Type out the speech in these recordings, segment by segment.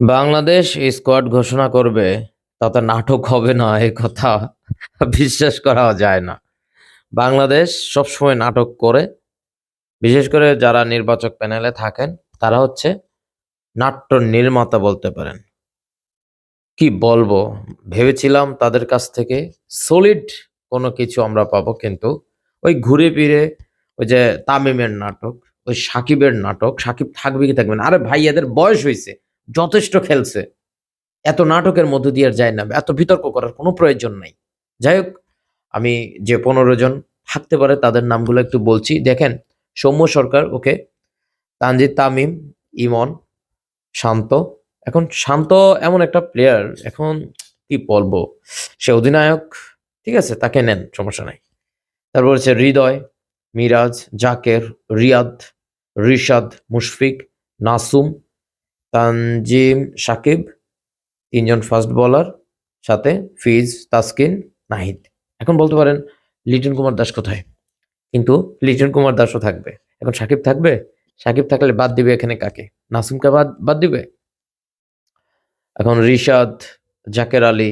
Bangladesh squad ঘোষণা করবে, তাতে নাটক হবে না, এ কথা বিশ্বাস করা যায় না। বাংলাদেশ সবসময় নাটক করে, বিশেষ করে যারা নির্বাচক প্যানেলে থাকেন, তারা হচ্ছে নাট্য নির্মাতা বলতে পারেন। কি বলব, ভেবেছিলাম তাদের কাছ থেকে সলিড কোনো কিছু আমরা পাবো, কিন্তু ওই ঘুরে ফিরে ওই যে তামিমের নাটক, ওই সাকিবের নাটক, সাকিব থাকবে কি থাকবে না। আরে ভাই, এদের বয়স হয়েছে যথেষ্ট খেলছে। এত নাটকের মধ্য দিয়ে যায় না। এত বিতর্ক করার কোনো প্রয়োজন নাই। যাই হোক, আমি যে পনেরো জন থাকতে পারে তাদের নামগুলো একটু বলছি। দেখেন, সৌম্য সরকার, ওকে, তানজিদ তামিম, ইমন, শান্ত। এখন শান্ত এমন একটা প্লেয়ার এখন কি বলব? সে অধিনায়ক, ঠিক আছে, তাকে নেন, সমস্যা নাই। তারপর হচ্ছে হৃদয়, মিরাজ, জাকের, রিয়াদ, রিশাদ, মুশফিক, নাসুম তানজিম সাকিব, তিনজন ফাস্ট বলার, সাথে ফিজ, তাসকিন, নাহিদ। এখন বলতে পারেন, লিটন কুমার দাস কোথায়? কিন্তু লিটন কুমার দাসও থাকবে। এখন সাকিব থাকবে? সাকিব থাকলে বাদ দিবে এখানে কাকে? নাসিমকে বাদ বাদ দিবে? এখন রিশাদ, জাকের আলী,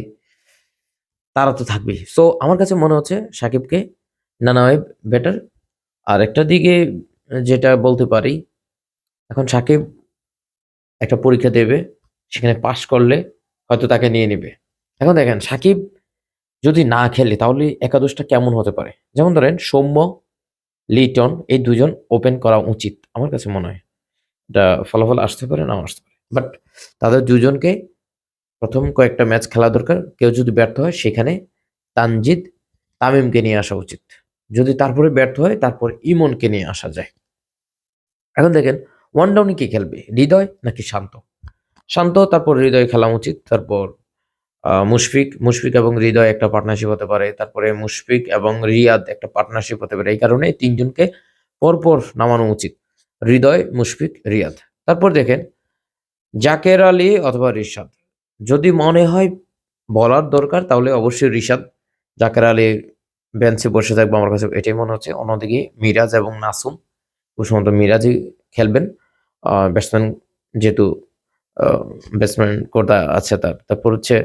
তারা তো থাকবেই। সো আমার কাছে মনে হচ্ছে সাকিবকে নানা বেটার। আর একটা দিকে যেটা বলতে পারি, এখন সাকিব একটা পরীক্ষা দেবে, সেখানে পাশ করলে হয়তো তাকে নিয়ে নিবে। এখন দেখেন, সাকিব যদি না খেলে তাহলে একাদশটা কেমন হতে পারে? যেমন ধরেন, সৌম্য, লিটন এই দুজন ওপেন করা উচিত, আমার কাছে মনে হয়। এটা ফলাফল আসতে পারে, নাও আসতে পারে। বাট তাদের দুজনকে প্রথম কয়েকটা ম্যাচ খেলা দরকার। কেউ যদি ব্যর্থ হয়, সেখানে তানজিদ তামিমকে নিয়ে আসা উচিত। যদি তারপরে ব্যর্থ হয়, তারপর ইমনকে নিয়ে আসা যায়। এখন দেখেন ওয়ান ডাউনে কি খেলবে? হৃদয় নাকি শান্ত? শান্ত, তারপর হৃদয় খেলা উচিত, তারপর মুশফিক মুশফিক এবং হৃদয় একটা পার্টনারশিপ হতে পারে, তারপরে মুশফিক এবং রিয়াদ একটা পার্টনারশিপ হতে পারে, এই কারণে তিনজনকে পরপর নামানো উচিত, হৃদয়, মুশফিক, রিয়াদ। তারপর দেখেন, জাকের আলী অথবা রিশাদ, যদি মনে হয় বলার দরকার, তাহলে অবশ্যই রিশাদ জাকের আলী বেঞ্চে বসে থাকবে, আমার কাছে এটাই মনে হচ্ছে। অন্যদিকে মিরাজ এবং নাসুম সম্ভবত মিরাজই খেলবেন। ব্যাটসম্যান যেহেতু ব্যাটসম্যান কোটা আছে তার। তারপর হচ্ছে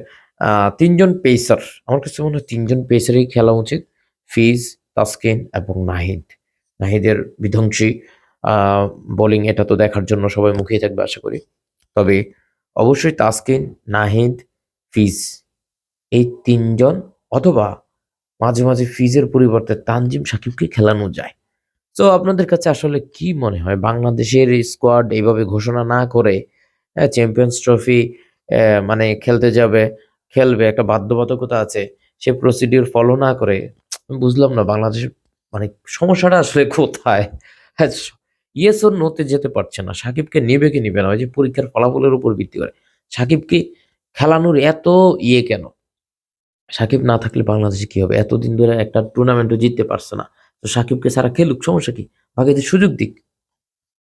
তিনজন পেসার আমার কাছে মনে হয় তিনজন পেসারই খেলা উচিত। ফিজ, তাসকিন এবং নাহিদ। নাহিদের বিধ্বংসী বোলিং এটা তো দেখার জন্য সবাই মুখিয়ে থাকবে আশা করি। তবে অবশ্যই তাসকিন, নাহিদ, ফিজ এই তিনজন অথবা মাঝে মাঝে ফিজের পরিবর্তে তানজিম সাকিবকে খেলানো যায়। তো আপনাদের কাছে আসলে কি মনে হয়? বাংলাদেশের স্কোয়াড এইভাবে ঘোষণা না করে চ্যাম্পিয়ন্স ট্রফি মানে খেলতে যাবে, খেলবে, একটা বাধ্যবাধকতা আছে, সে প্রসিডিউর ফলো না করে বুঝলাম না বাংলাদেশের মানে সমস্যাটা আসলে কোথায়? ইয়েস ওর নোতে যেতে পারছে না। সাকিবকে নেবে কি নেবে না? ওই যে পরীক্ষার ফলাফলের উপর ভিত্তি করে। সাকিবকে খেলানোর এত ইয়ে কেন? সাকিব না থাকলে বাংলাদেশে কি হবে? এতদিন ধরে একটা টুর্নামেন্টও জিততে পারছে না। তো সাকিবকে সারা খেলুক, সমস্যা কি? বাকিদের সুযোগ দিক।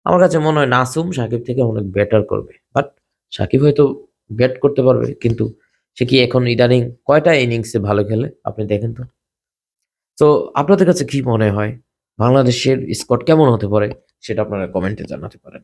আমার কাছে মনে হয় নাসুম সাকিব থেকে অনেক বেটার করবে। বাট সাকিব হয়তো ব্যাট করতে পারবে, কিন্তু সে কি এখন ইদানিং কয়টা ইনিংসে ভালো খেলে? আপনি দেখেন তো। তো আপনাদের কাছে কি মনে হয়? বাংলাদেশের স্কোয়াড কেমন হতে পারে? সেটা আপনারা কমেন্টে জানাতে পারেন।